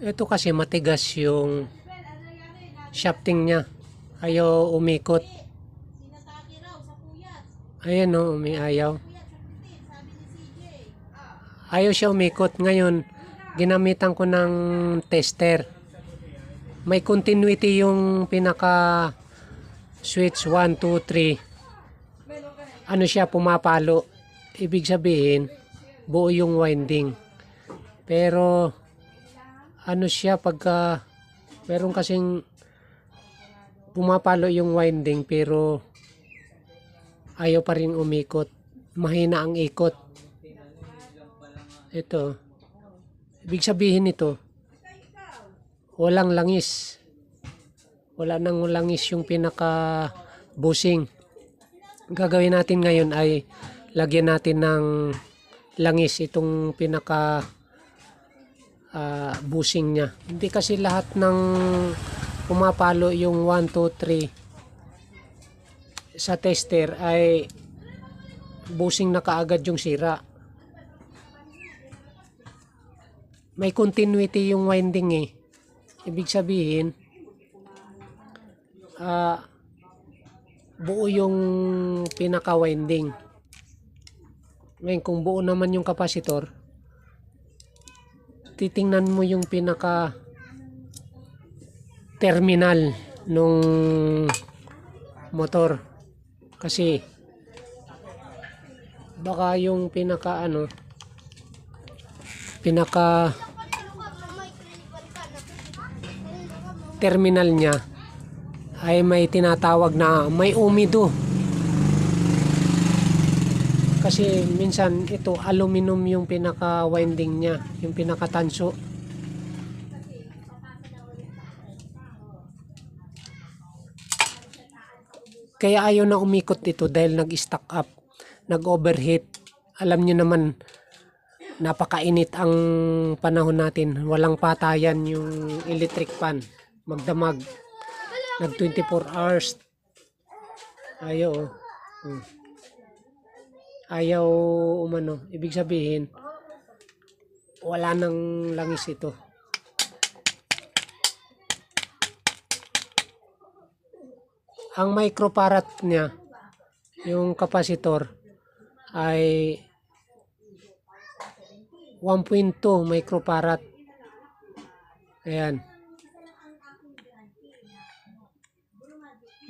Ito kasi matigas yung shafting niya. Ayaw umikot. Ayan o, umiayaw. Sabi ni CJ. Ayaw siya umikot. Ngayon, ginamitan ko ng tester. May continuity yung pinaka switch 1, 2, 3. Ano siya, pumapalo. Ibig sabihin, buo yung winding. Pero, ano siya pagka, meron kasing pumapalo yung winding pero ayaw pa rin umikot. Mahina ang ikot. Ito. Ibig sabihin nito, walang langis. Wala nang langis yung pinaka busing. Gagawin natin ngayon ay lagyan natin ng langis itong pinaka ah, busing niya. Hindi kasi lahat ng pumapalo yung 1, 2, 3 sa tester ay busing na kaagad yung sira. May continuity yung winding eh. Ibig sabihin, ah buo yung pinaka-winding. Ngayon, kung buo naman yung kapasitor, titingnan mo yung pinaka terminal nung motor. Kasi baka yung pinaka ano pinaka terminal niya ay may tinatawag na may umido. Kasi minsan ito aluminum yung pinaka winding niya, yung pinaka tanso. Kaya ayaw na umikot ito dahil nag-stack up, nag-overheat. Alam niyo naman, napakainit ang panahon natin. Walang patayan yung electric fan. Magdamag. Nag 24 hours. Ayaw. oh. Hmm. Ayaw umano. Ibig sabihin, wala nang langis ito. Ang microfarad niya, yung kapasitor, ay 1.2 microfarad. Ayan.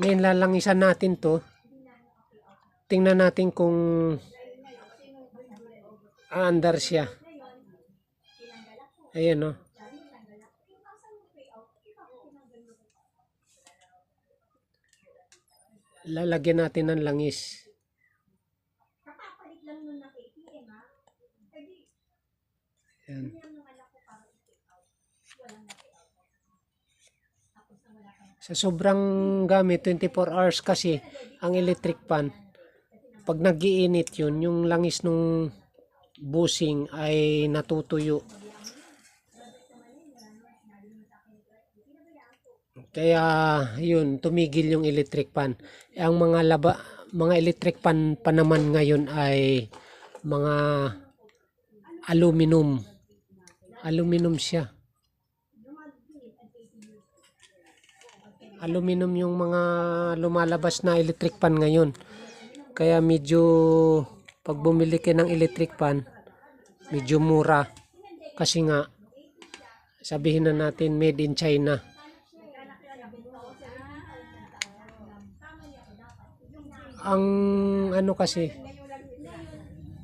Ngayon lalangisan natin to. Tingnan natin kung aandar siya. Ayan o. Lalagyan natin ng langis. Ayan. Sa sobrang gamit, 24 hours kasi ang electric fan, pag nagiinit yun, yung langis nung busing ay natutuyo. Kaya yun, tumigil yung electric. Eh, Ang mga laba, mga electric fan pa naman ngayon ay mga aluminum. Aluminum siya. aluminum yung mga lumalabas na electric fan ngayon. Kaya medyo pag bumili ka ng electric fan, medyo mura. Kasi nga, sabihin na natin made in China. Ang ano kasi,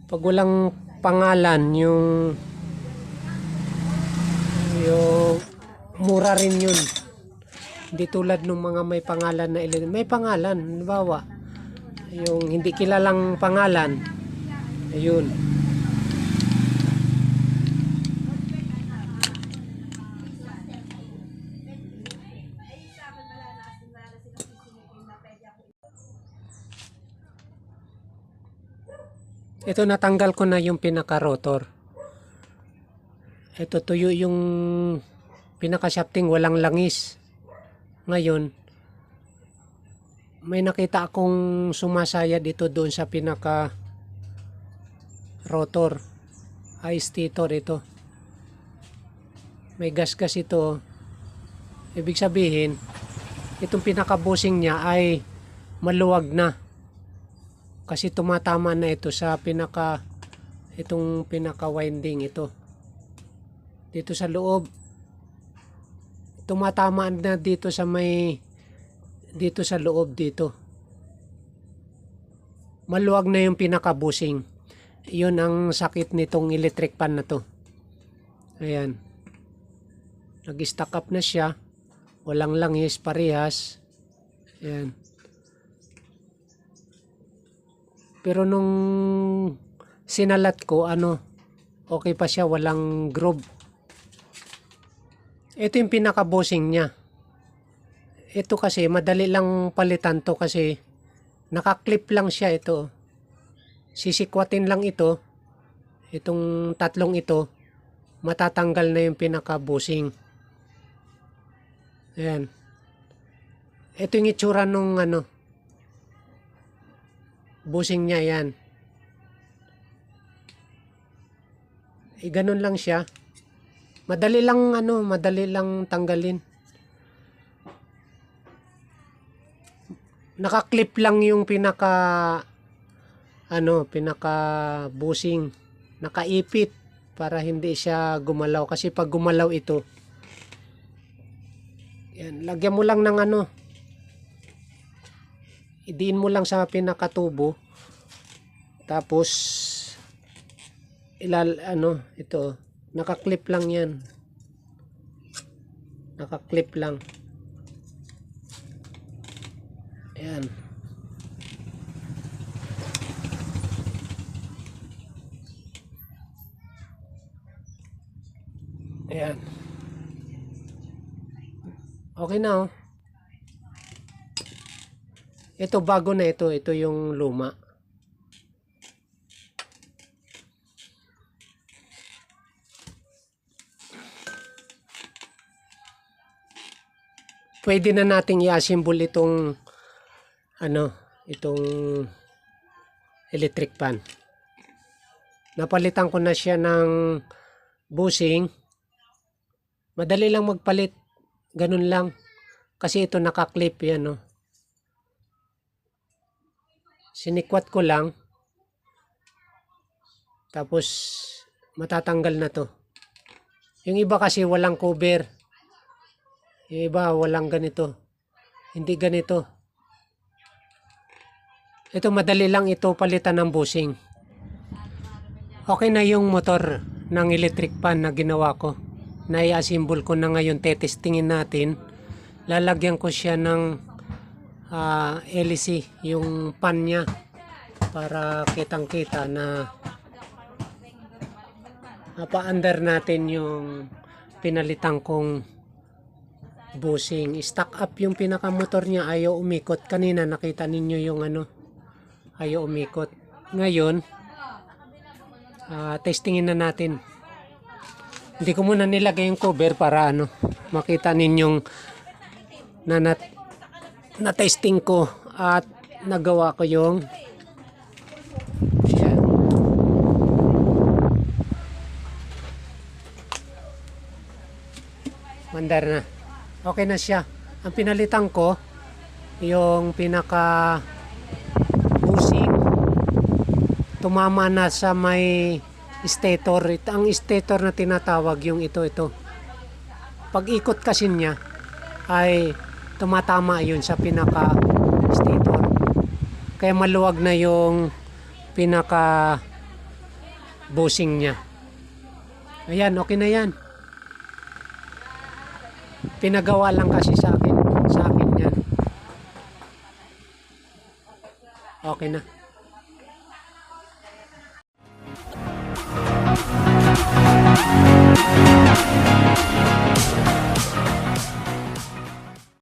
pag walang pangalan, yung yung mura rin yun. Hindi tulad ng mga may pangalan na. May pangalan, halimbawa, yung hindi kilalang pangalan. Ayun. Ito natanggal ko na yung pinaka-rotor. Ito tuyo yung pinaka-shafting walang langis. Ngayon, may nakita akong sumasaya dito doon sa pinaka rotor. Ice stator ito. may gas-gas ito. Ibig sabihin, itong pinaka-busing niya ay maluwag na. Kasi tumatama na ito sa pinaka itong pinaka-winding ito. Dito sa loob. Tumatama na dito sa may dito sa loob dito. Maluwag na yung pinaka-busing. Yun ang sakit nitong electric pan na to. Ayan. Nag-stack up na siya. Walang langis parehas. Ayan. Pero nung sinalat ko, ano, okay pa siya, walang groove. Ito yung pinaka-bossing niya. Ito kasi, madali lang palitan to kasi nakaklip lang siya ito. Sisikwatin lang ito. Itong tatlong ito, matatanggal na yung pinaka-bossing. Ayan. Ito yung itsura nung ano, busing niya yan. Eh, ganun lang siya. Madali lang ano, madali lang tanggalin. Nakaklip lang yung pinaka ano, pinaka busing. Nakaipit para hindi siya gumalaw. Kasi pag gumalaw ito yan, lagyan mo lang ng ano idiin mo lang sa pinakatubo. Tapos ilal ano ito nakaklip lang yan. Nakaklip lang ayan ayan okay na oh. Ito bago na ito. Ito yung luma. Pwede na nating i-assemble itong ano, itong electric pan. Napalitan ko na siya ng busing. Madali lang magpalit. Ganun lang. Kasi ito nakaklip yan, no. Sinikwat ko lang. Tapos matatanggal na to. Yung iba kasi walang cover. Yung iba walang ganito. Hindi ganito. Ito madali lang ito palitan ng busing. Okay na yung motor ng electric pan na ginawa ko. Nai-assemble ko na ngayon tetestingin natin. Lalagyan ko siya ng ah, LC, yung pan niya para kitang-kita na mapa-under natin yung pinalitan kong busing. Stack up yung pinakamotor niya, ayaw umikot. Kanina nakita ninyo yung ano, ayaw umikot. Ngayon, ah, testingin na natin. Hindi ko muna nilagay yung cover para ano, makita ninyong na, na, na testing ko at nagawa ko yung. Mandar na. Okay na siya. Ang pinalitan ko, yung pinaka busing, tumama na sa may stator. Ito- Ang stator na tinatawag yung ito, ito. Pag ikot kasi niya, ay tumatama yun sa pinaka stator. Kaya maluwag na yung pinaka busing niya. Ayan, okay na yan. Pinagawa lang kasi sa akin. Sa akin yan. Okay na.